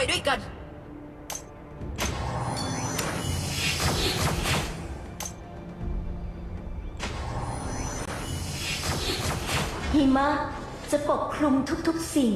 ไปด้วยกัน หิมะจะปกคลุมทุกๆสิ่ง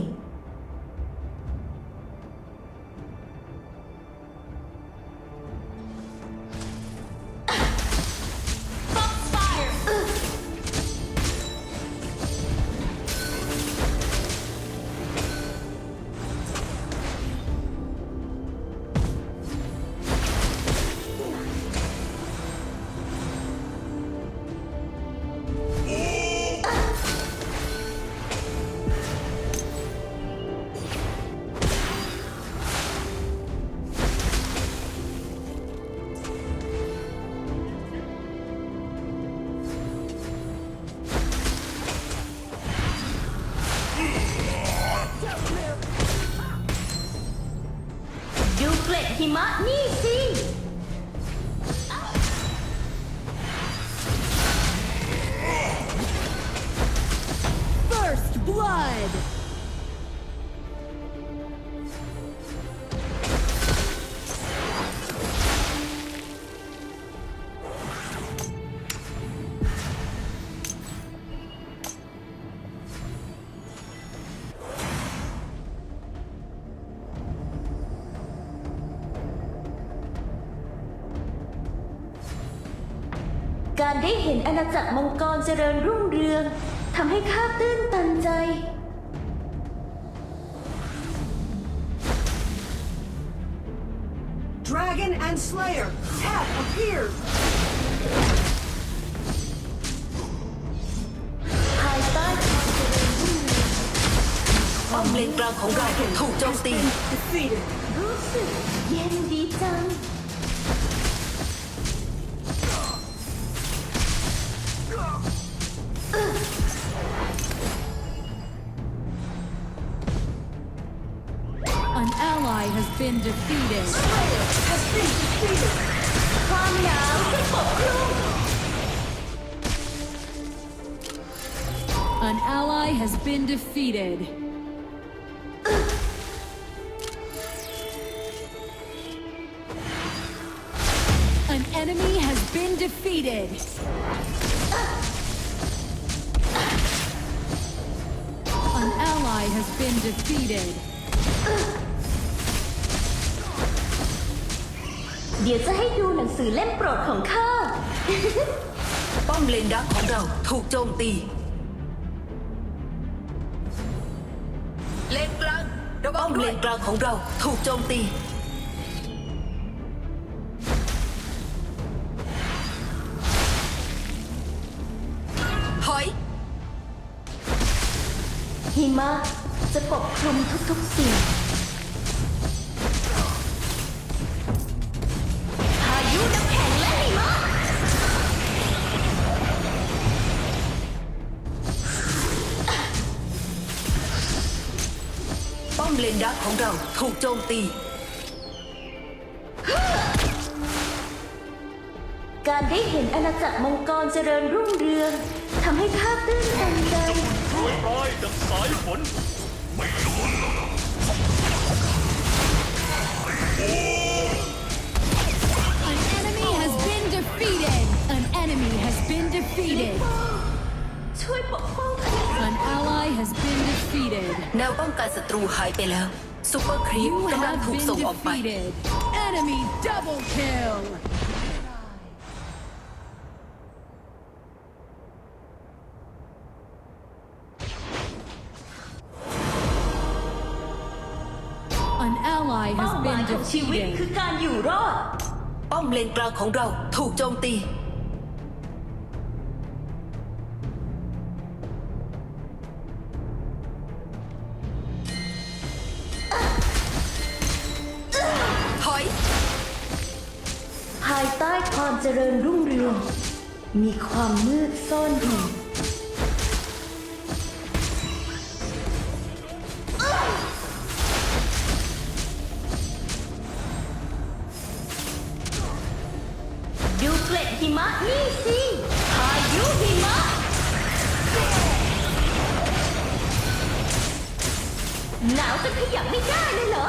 หิมะนี่สิ First blood! การได้เห็นอาณาจักรมังกรเจริญรุ่งเรืองทำให้ข้าตื้นตันใจ Dragon and Slayer have appeared. ภายใต้ความเจริญรุ่งเรืองป้อมเลนกลางของเราถูกโจมตี Defeated. รู้สึกเย็นดีจัง has been defeated. Slayer has been defeated. Come now, An ally has been defeated. An enemy has been defeated. An ally has been defeated. เดี๋ยวจะให้ดูหนังสือเล่มโปรดของข้า ป้อมเลนดักของเราถูกโจมตี เลนกลางระป้อมเลนกลางของเราถูกโจมตี ถอย หิมะจะปกคลุมทุกๆสิ่ง นดักของเราถูกโจมตี การได้เห็นอาณาจักรมังกรเจริญรุ่งเรืองทำให้ข้าตื้นตันใจโรยปลายดังสายฝน An enemy has been defeated. An enemy has been defeated. ช่วยปกป้อง An ally has been defeated. แนวป้องกันศัตรูหายไปแล้วซูเปอร์ครีป You กำลัง have ถูก been ส่งออกไป defeated. Enemy double kill. An ally เป้า has หมาย been ของชีวิตคือ defeated. การอยู่รอด ป้อมเลนกลางของเราถูกโจมตี ความเจริญรุ่งเรือง มีความมืดซ่อนอยู่ ดูเกล็ดหิมะนี่สิพายุหิมะ หนาวจนขยับไม่ได้เลยเหรอ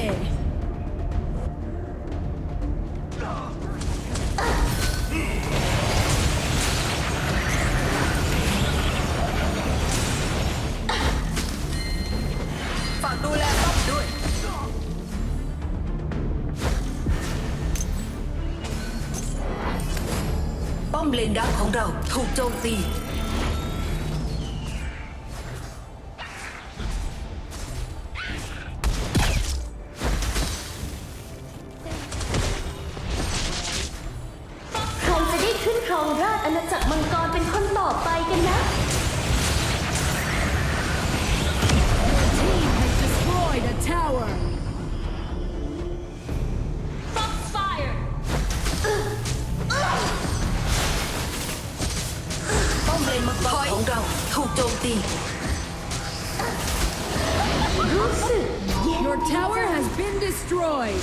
về. Phản đu le tóc đuôi Bom lên đá khổng đầu thuộc châu Phi. องราชย์อาณาจักรมังกรเป็นคนต่อไปกันนะ Your team has destroyed a tower. Fire ป้อมเลนมังกรของเราถูกโจมตีรู้สึกเย็น Your tower has been destroyed.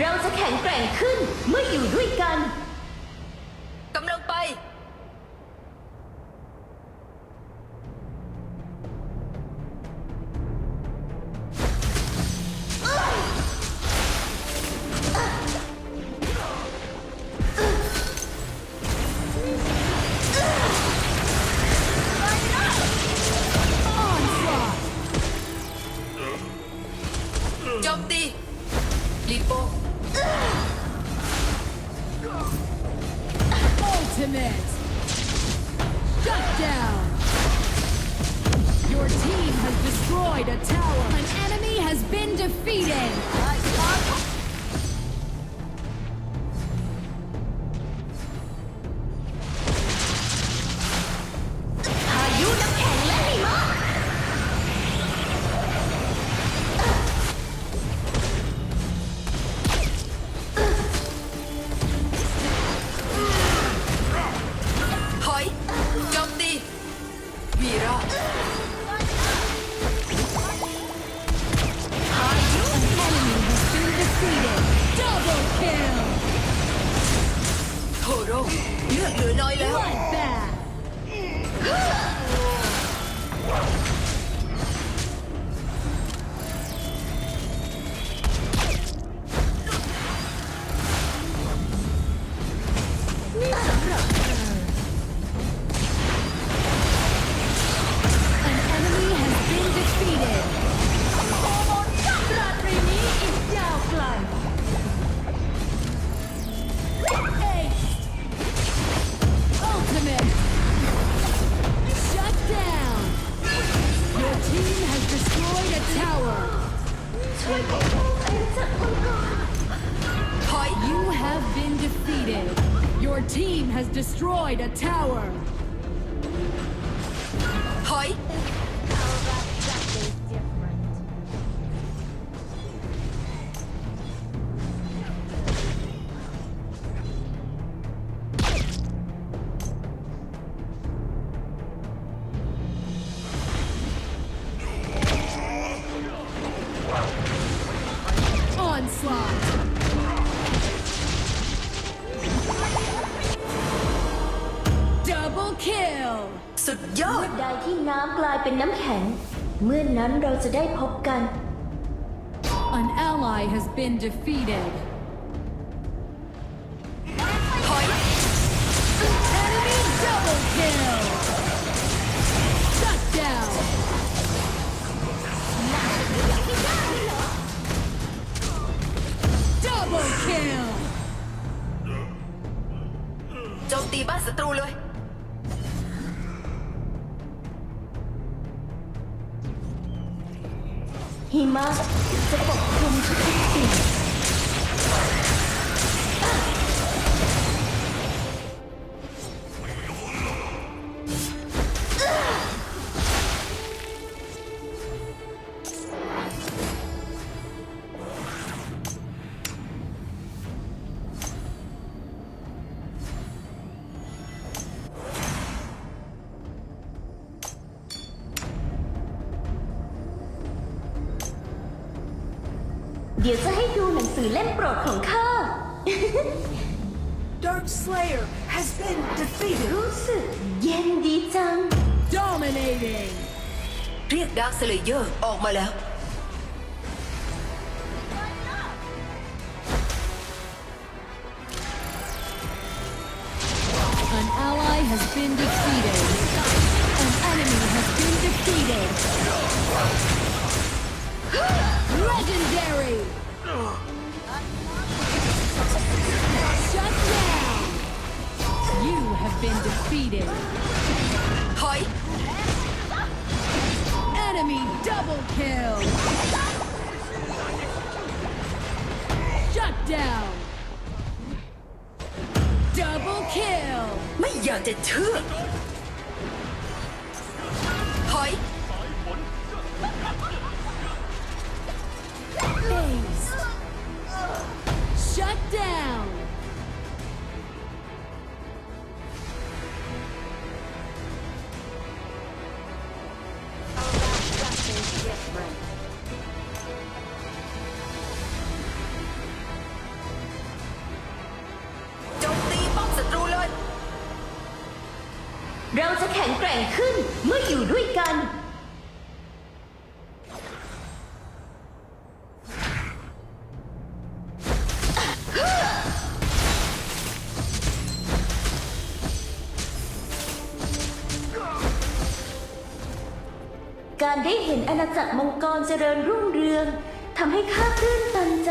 เราจะแข็งแกร่งขึ้นเมื่ออยู่ด้วยกัน Shut down! Your team has destroyed a tower. An enemy has been defeated. เป็นน้ำแข็ง เมื่อนนั้นเราจะได้พบกัน An ally has been defeated. 啊别撕 สือเล่มโปรดของข้า Dark Slayer has been defeated. รู้สึกเย็นดีจัง Dominating. เรียกดาร์คสเลเยอร์ออกมาแล้ว An ally has been defeated. An enemy has been defeated. Legendary. have been defeated. ถอย Enemy double kill. Shut down. Double kill. ไม่อยากจะเชื่อ ถอย Ace. Shut down. อยู่ด้วยกัน การได้เห็นอาณาจักรมังกรเจริญรุ่งเรืองทำให้ข้าตื้นตันใจ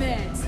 Limits.